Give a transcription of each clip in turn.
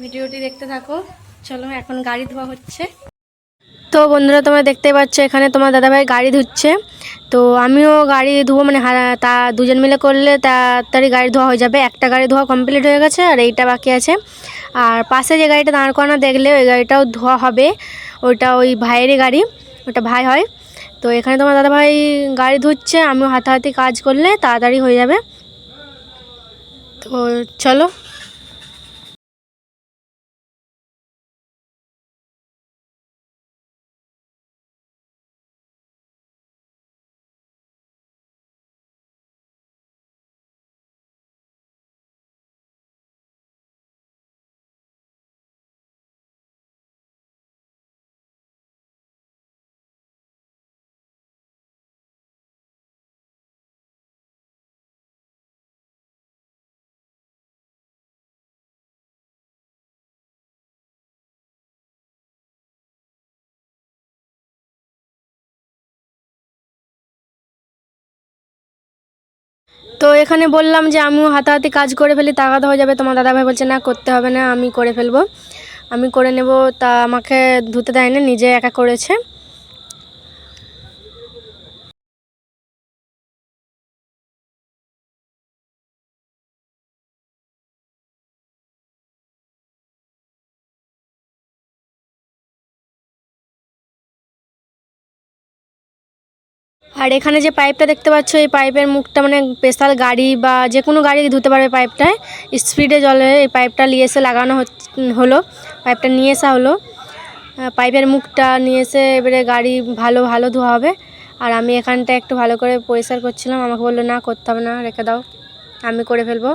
ভিডিওটি দেখতে থাকো। চলো, এখন গাড়ি ধোয়া হচ্ছে। তো বন্ধুরা, তোমরা দেখতে পাচ্ছ এখানে তোমার দাদাভাই গাড়ি ধুচ্ছে। তো আমিও গাড়ি ধুবো মানে তা দুজন মিলে করলে তাড়াতাড়ি গাড়ি ধোয়া হয়ে যাবে। একটা গাড়ি ধোয়া কমপ্লিট হয়ে গেছে, আর এইটা বাকি আছে। আর পাশে যে গাড়িটা দাঁড় করানো, দেখলে ওই গাড়িটাও ধোয়া হবে। ওইটা ওই ভাইয়েরই গাড়ি, ওটা ভাই হয়। তো এখানে তোমার দাদাভাই গাড়ি ধুচ্ছে, আমিও হাতাহাতি কাজ করলে তাড়াতাড়ি হয়ে যাবে। তো চলো তো এখানে বললাম যে আমিও হাতাহাতি কাজ করে ফেলি, তাগাদ হয়ে যাবে। তোমার দাদাভাই বলছে, না, করতে হবে না, আমি করে ফেলব। আমি করে নেব। তা আমাকে ধুতে দেয়নি, নিজে একা করেছে। আর এখানে যে পাইপটা দেখতে পাচ্ছ, এই পাইপের মুখটা মানে স্পেশাল গাড়ি বা যে কোনো গাড়ি ধুতে পারবে পাইপটায়। স্পিডে জলে এই পাইপটা নিয়ে এসে লাগানো হলো, পাইপটা নিয়ে আসা হলো। পাইপের মুখটা নিয়ে এসে এবারে গাড়ি ভালো ভালো ধোয়া হবে। আর আমি এখানটা একটু ভালো করে পরিষ্কার করছিলাম। আমাকে বলল, না, করতে হবে না, রেখে দাও। আমি করে ফেলব।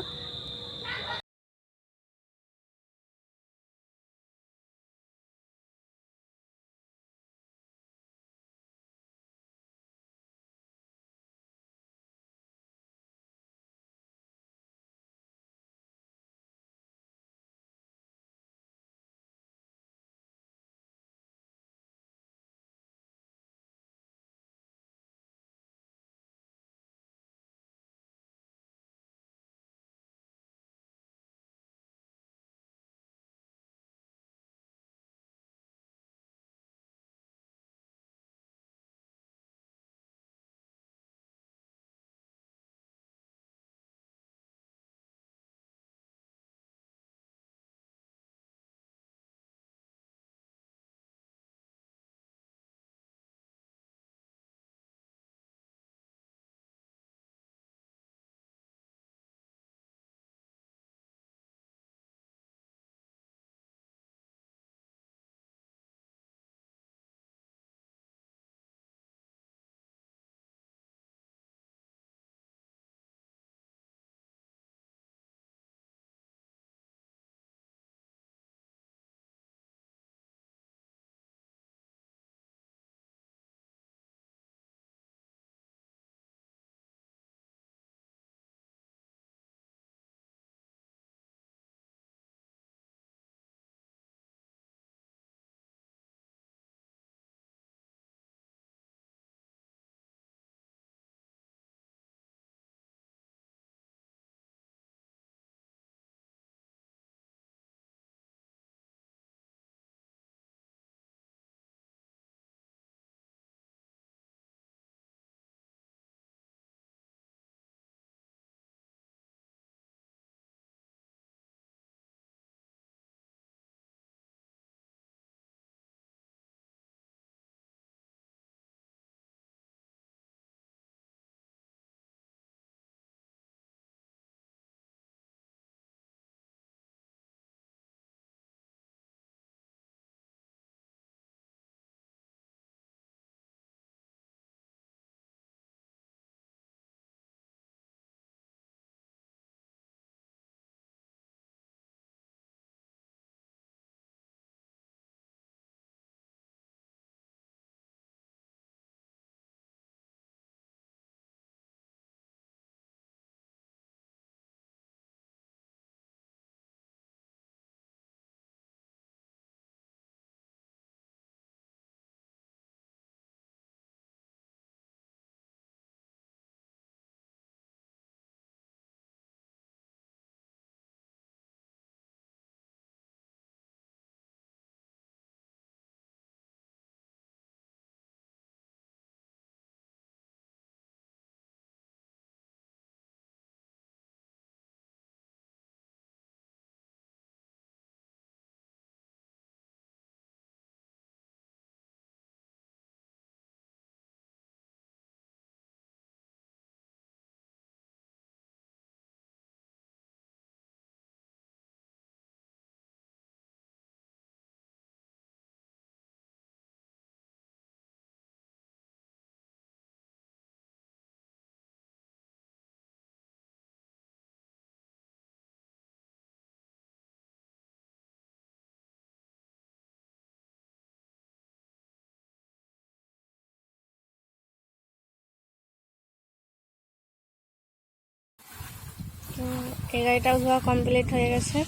এই গাড়িটাও ধোয়া কমপ্লিট হয়ে গেছে।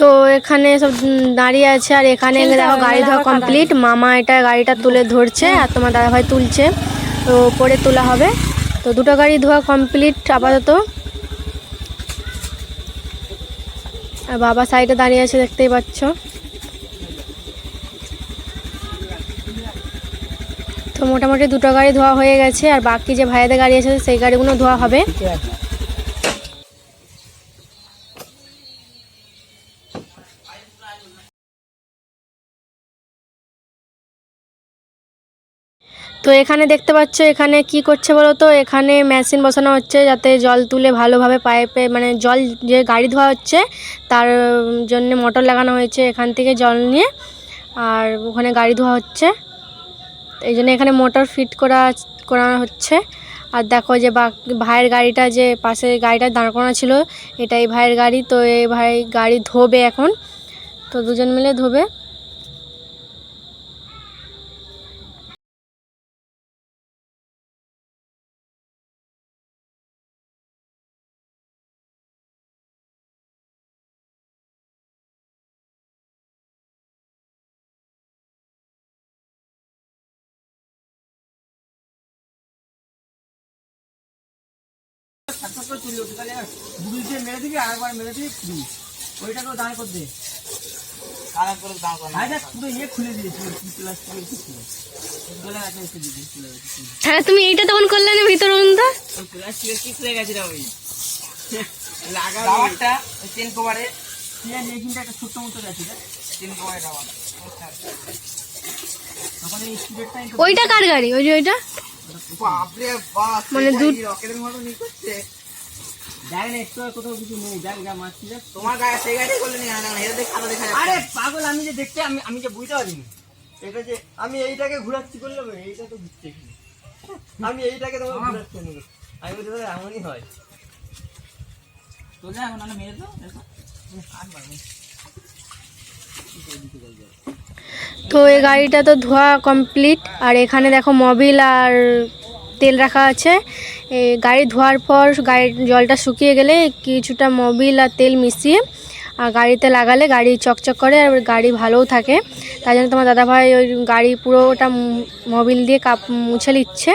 তো এখানে সব দাঁড়িয়ে আছে আর এখানে দেখো গাড়ি ধোয়া কমপ্লিট। মামা এটা গাড়িটা তুলে ধরছে আর তোমার দাদাভাই তুলছে। তো পরে তোলা হবে। তো দুটো গাড়ি ধোয়া কমপ্লিট আপাতত। আর বাবা সাইডে দাঁড়িয়ে আছে দেখতেই পাচ্ছ। তো মোটামুটি দুটো গাড়ি ধোয়া হয়ে গেছে, আর বাকি যে ভাইয়াদের গাড়ি আছে সেই গাড়িগুলো ধোয়া হবে। তো এখানে দেখতে পাচ্ছ, এখানে কি করছে বলো তো? এখানে মেশিন বসানো হচ্ছে যাতে জল তুলে ভালোভাবে পাইপে মানে জল যে গাড়ি ধোয়া হচ্ছে, তার জন্য মোটর লাগানো হয়েছে এখান থেকে জল নিয়ে, আর ওখানে গাড়ি ধোয়া হচ্ছে। এই জন্য এখানে মোটর ফিট করা, করানো হচ্ছে। আর দেখো যে ভাইয়ের গাড়িটা যে পাশে গাড়িটা দাঁড় করানো ছিল, এটাই ভাইয়ের গাড়ি। তো এই ভাই গাড়ি ধোবে এখন। তো দুজন মিলে ধোবে। বুড়ি দিয়ে মেরে দিবি আর একবার মেরে দিবি পুড়ি ওইটাকেও দাঁড় করে দে আরে পুরো ইয়ে খুলে দিয়েছি হ্যাঁ তুমি এইটা তখন করলে না ভিতর কি খুলে গেছে ওই? লাগা রাবারটা চেন কভারে চেন এখানটা একটা ছোট্ট মতো গেছে চেন কভারে ওইটা কার গাড়ি? ওই যে ওইটা? মানে দু রকেটের মতো নি করছে। দেখ না একটু আর কোথাও কিছু নেই তোমার গায়ে সেই গাড়ি করলে নি না এটা দেখ খাতা দেখা আরে পাগল আমি যে দেখতে আমি আমি যে বুঝতে পারিনি। এটা যে আমি এইটাকে ঘুরাচ্ছি করলাম এইটা তো বুঝতে পারিনি। আমি এইটাকে তোমার ঘুরাচ্ছি না। আমি বলতে পারি এমনই হয়। তো এখন আমি মেরে দাও আর মারবো তো এই গাড়িটা তো ধোয়া কমপ্লিট আর এখানে দেখো মোবিল আর তেল রাখা আছে। গাড়ি ধোয়ার পর গাড়ির জলটা শুকিয়ে গেলে কিছুটা মোবিল আর তেল মিশিয়ে আর গাড়িতে লাগালে গাড়ি চকচক করে আর গাড়ি ভালোও থাকে। তাই জন্য তোমার দাদাভাই ওই গাড়ি পুরোটা মোবিল দিয়ে কাপ, মুছে নিচ্ছে।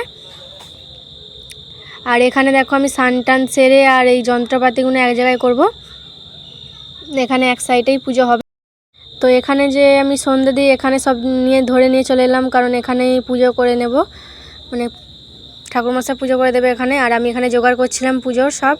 আর এখানে দেখো আমি সান টান সেরে আর এই যন্ত্রপাতিগুলো এক জায়গায় করব। এখানে এক সাইডেই পুজো হবে। তো এখানে যে আমি সন্ধ্যে দিয়ে এখানে সব নিয়ে ধরে নিয়ে চলে এলাম, কারণ এখানেই পুজো করে নেব। মানে ঠাকুরমশাই পুজো করে দেবে এখানে আর আমি এখানে জোগাড় করছিলাম পুজোর সব।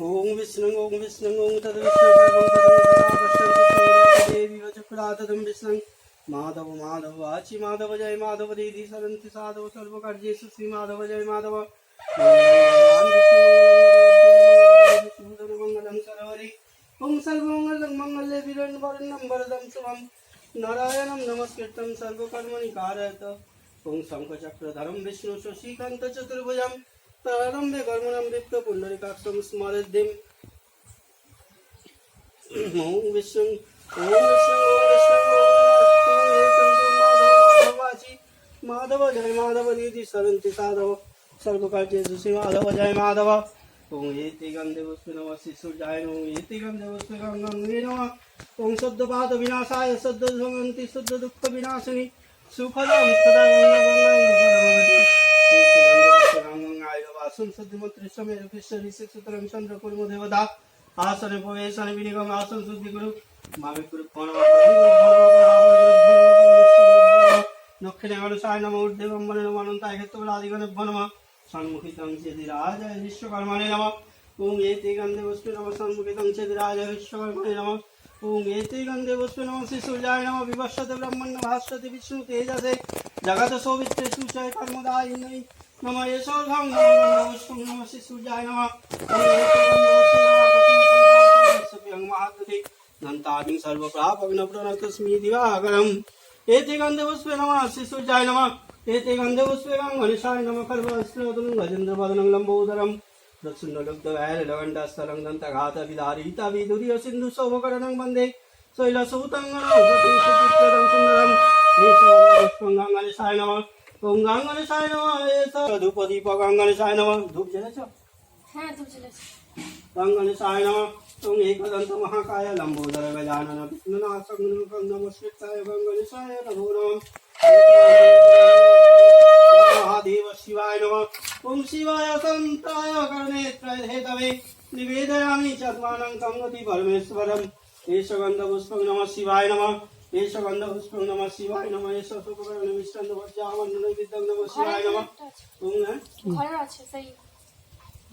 ओम विष्णु ओम विष्णु ओम तद विष्णु परमं पदं सदा देवी वचक्रातदं विष्णु माधव माधव आचि माधव जय माधव दीदी सरन्ति साधव सर्वकार्येषु श्री माधव जय माधव भगवान् विष्णु मंगलं सरवरि ओम सर्वमंगलं मंगले विरण्वरणं वरदं शुभं नारायणं नमस्कृतं सर्वकर्मणि कारयत ओम शङ्खचक्रधरं विष्णु शशिकान्तचतुर्भुजं प्रारम्भे कर्मणं विप्तपुण्डरीकाक्षं स्मरद्धिम् ओम विष्णु ओम विष्णु ओम विष्णु ओम विष्णु माधव वाची माधव जय माधव दीदी सरन्ति साधव सर्वकार्येषु श्री माधव जय माधव ओम एति गन्धे पुष्पे नमः शिशुर्जाय नमः ओम एति गन्धे पुष्पे गङ्गे नमः ओम सद्यपात विनाशाय सद्य भवन्ति शुद्ध दुःख विनाशिनि सुखदं सदा गङ्गाय আসন শুদ্ধিমন্ত্রী সমের বিশ্ব ঋষিক সুতরাং চন্দ্র কুর্ম দেবদা আসনে প্রবেশনে বিনিগম, আসন শুদ্ধি গুরু মামি গুরু দক্ষিণে গণসায় নম, ঊর্ধ্বে ব্রহ্মণে নম, অনন্তায় ক্ষেত্রবল আদিগণে ভনম সন্মুখিতং চেদি রাজায় বিশ্বকর্মণে নম। ওং এতে গন্ধে বস্তু নম সন্মুখিতং চেদি রাজায় বিশ্বকর্মণে নম। ওং এতে গন্ধে বস্তু নম, শ্রী সূর্যায় নম। বিভস্যতে ব্রহ্মণ্য ভাস্যতে বিষ্ণু তেজাসে। জগত সৌবিত্রে সুচয় কর্মদায় নম এসো ঘং নম নম সূর্যায় নম নন্তাদিং সর্বপ্রাপ অগ্নপ্রণতস্মি দিবাকরম এতে গন্ধে পুষ্পে নম সূর্যায় নম এতে গন্ধে পুষ্পে গং ঘনিষায় নম খর্বস্ত্রোদনং গজেন্দ্রবদনং লম্বোদরম প্রসুন্নলুব্ধভৈরলগণ্ডস্তরং দন্তঘাতবিদারিতাবিদুরিয় সিন্ধু শোভকরণং বন্দে শৈলসূতং সুন্দরং কেশবং পুষ্পং গং ঘনিষায় নম ওম গাঙ্গনে সায় নম ধূপদীপ গাঙ্গনে সায় নম। ধূপ জ্বেলেছ? হ্যাঁ ধূপ জ্বেলেছ। গাঙ্গনে সায় নম। ওম একদন্ত মহাকায় লম্বোদর গজানন বিষ্ণুনাশং নমস্কৃতায় গাঙ্গনে সায় নমো নম। মহাদেব শিবায় নম। ওম শিবায় সন্তায় কর্ণেত্রায় নম। এস গন্ধপুষ্প নম শিবায় নম এস শুক্রায় নম ইষ্টান্ত ভজ্যাহমান নৈবিদ্যং নম আছে সেই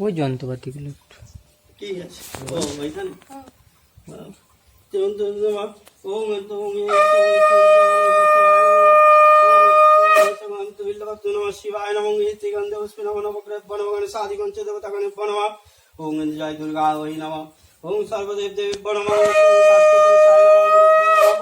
ওই যন্ত্রপাতিগুলো কি আছে ও ওইখানে যন্ত্র নম ওম তুমি নম শিবায় নম ইতি গন্ধপুষ্প নম নবগ্রহ জয় দুর্গা ওই নম ওম সর্বদেব দেবী বনম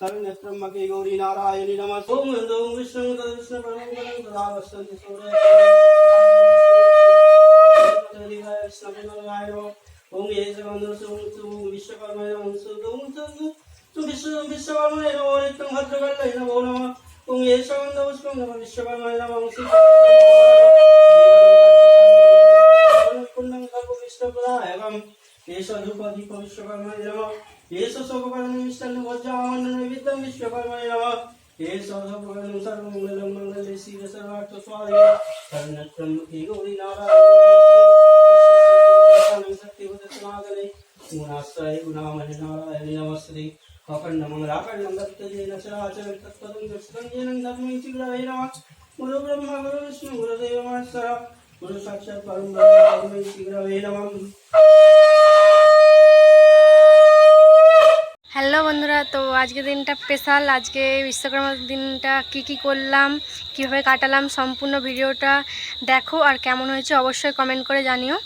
ಸರ್ವೇ ಗೌರಿ ನಾರಾಯಣಿ ನಮಸ್ ಓಂ ಓಂ ವಿಷ್ಣು ವಿಷ್ಣು ಸೂರ್ಯ ओम ये जगन्नो सुम सुम विश्वकर्मा ओम सुम सुम सुम विश्व विश्वकर्मा नमो नित्यं भद्रकर्णे नमो नमः ॐ ये जगन्धपुष्पं नमः विश्वकर्मणे नमः पुण्यं सर्वविष्णुपदायकम् एष धूपदीप विश्वकर्मणे नमः एष शोभकरणं मिष्टान्न भोज्यामन्न नैवेद्यं विश्वकर्मणे नमः एष शोभकरणं सर्वमङ्गलं मङ्गले शिव सर्वार्थस्वादिके शरणत्रम्बके गौरी नारायण सत्यवदसमागले गुणाश्रय गुणामणि नारायणे नमस्ते మమ్మల్ని రాకండి হ্যালো বন্ধুরা, তো আজকে দিনটা স্পেশাল। আজকে বিশ্বকর্মা দিনটা কি কি করলাম, কীভাবে কাটালাম, সম্পূর্ণ ভিডিওটা দেখো আর কেমন হয়েছে অবশ্যই কমেন্ট করে জানিও।